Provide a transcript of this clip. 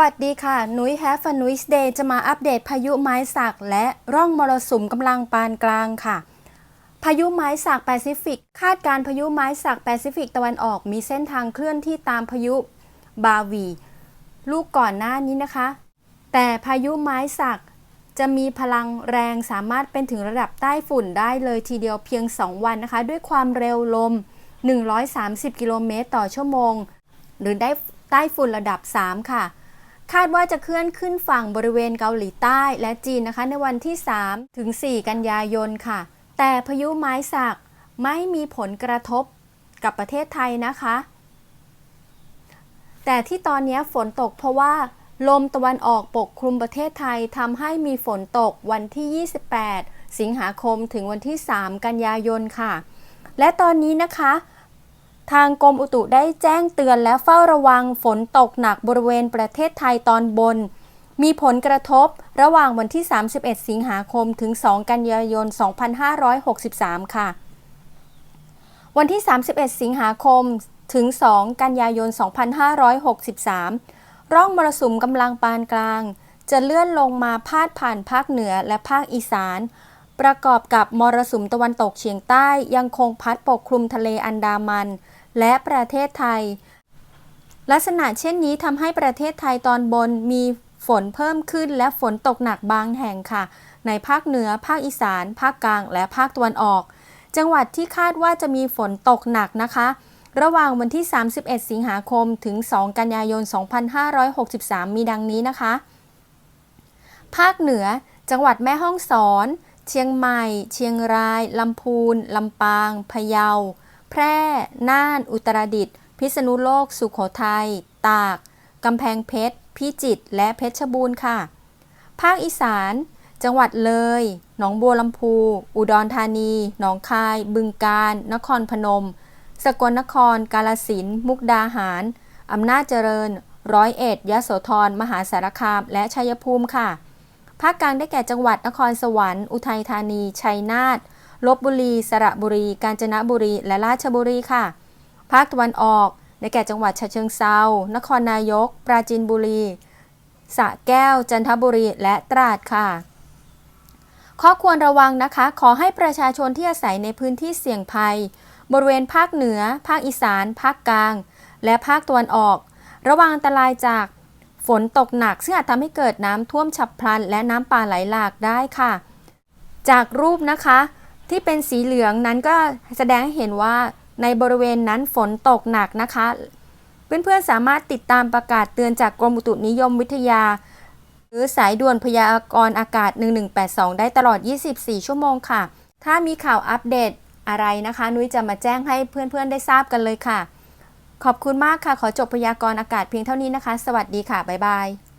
วัสดีค่ะ นุ้ยแฮฟนุ้ยเดย์จะมาอัปเดตพายุไม้สักและร่องมรสุมกำลังปานกลางค่ะ พายุไม้สักแปซิฟิก คาดการพายุไม้สักแปซิฟิกตะวันออกมีเส้นทางเคลื่อนที่ตามพายุบาวี ลูกก่อนหน้านี้นะคะ แต่พายุไม้สักจะมีพลังแรงสามารถเป็นถึงระดับใต้ฝุ่นได้เลยทีเดียวเพียง 2 วันนะคะ ด้วยความเร็วลม 130 กิโลเมตรต่อชั่วโมง หรือได้ใต้ฝุ่นระดับ 3 ค่ะ คาดว่าจะเคลื่อนขึ้นฝั่งบริเวณเกาหลีใต้และจีนนะคะ ในวันที่ 3 ถึง 4 กันยายนค่ะ แต่พายุไม้สักไม่มีผลกระทบกับประเทศไทยนะคะ แต่ที่ตอนนี้ฝนตกเพราะว่าลมตะวันออกปกคลุมประเทศไทยทำให้มีฝนตกวันที่ 28 สิงหาคมถึงวันที่ 3 กันยายนค่ะ และตอนนี้นะคะ ทางกรมอุตุได้แจ้งเตือนและเฝ้าระวังฝนตกหนักบริเวณประเทศไทยตอนบน มีผลกระทบระหว่างวันที่ 31 สิงหาคมถึง 2 กันยายน 2563 ค่ะ วันที่ 31 สิงหาคมถึง 2 กันยายน 2563 ร่องมรสุมกำลังปานกลาง จะเลื่อนลงมาพาดผ่านภาคเหนือและภาคอีสาน ประกอบกับมรสุมตะวันตกเฉียงใต้ยังคงพัดปกคลุมทะเลอันดามัน และประเทศไทย ลักษณะเช่นนี้ทำให้ประเทศไทยตอนบนมีฝนเพิ่มขึ้นและฝนตกหนักบางแห่งค่ะ ในภาคเหนือ ภาคอีสาน ภาคกลาง และภาคตะวันออก จังหวัดที่คาดว่าจะมีฝนตกหนักนะคะ ระหว่างวันที่ 31 สิงหาคมถึง 2 กันยายน 2563 มีดังนี้นะคะ ภาคเหนือ จังหวัดแม่ฮ่องสอน เชียงใหม่ เชียงราย ลำพูน ลำปาง พะเยา แพร่ น่าน อุตรดิตถ์ พิษณุโลก สุขโขทัย ตาก กำแพงเพชร พิจิตร และเพชรบูรณ์ค่ะ ภาคอีสาน จังหวัดเลย หนองบัวลำพู อุดรธานี หนองคาย บึงกาฬ นครพนม สกลนคร กาลสินธุ์ มุกดาหาร อำนาจเจริญ ร้อยเอ็ด ยโสธร มหาสารคาม และชัยภูมิค่ะ ภาคกลางได้แก่จังหวัดนครสวรรค์ อุทัยธานี ชัยนาท ลบบุรี สระบุรี กาญจนบุรี และราชบุรีค่ะ ภาคตะวันออกได้แก่จังหวัดฉะเชิงเซา นครนายก ปราจีนบุรี สระแก้ว จันทบุรี และตราดค่ะ ข้อควรระวังนะคะ ขอให้ประชาชนที่อาศัยในพื้นที่เสี่ยงภัย บริเวณภาคเหนือ ภาคอีสาน ภาคกลาง และภาคตะวันออก ระวังอันตรายจากฝนตกหนัก ซึ่งอาจทำให้เกิดน้ำท่วมฉับพลัน และน้ำป่าไหลหลากได้ค่ะ จากรูปนะคะ ที่เป็นสีเหลืองนั้นก็แสดงให้เห็นว่าในบริเวณนั้นฝนตกหนักนะคะ เพื่อนๆสามารถติดตามประกาศเตือนจากกรมอุตุนิยมวิทยา หรือสายด่วนพยากรณ์อากาศ 1182 ได้ตลอด 24 ชั่วโมงค่ะ ถ้ามีข่าวอัปเดตอะไรนะคะ นุ้ยจะมาแจ้งให้เพื่อนๆได้ทราบกันเลยค่ะ ขอบคุณมากค่ะ ขอจบพยากรณ์อากาศเพียงเท่านี้นะคะ สวัสดีค่ะ บ๊ายบาย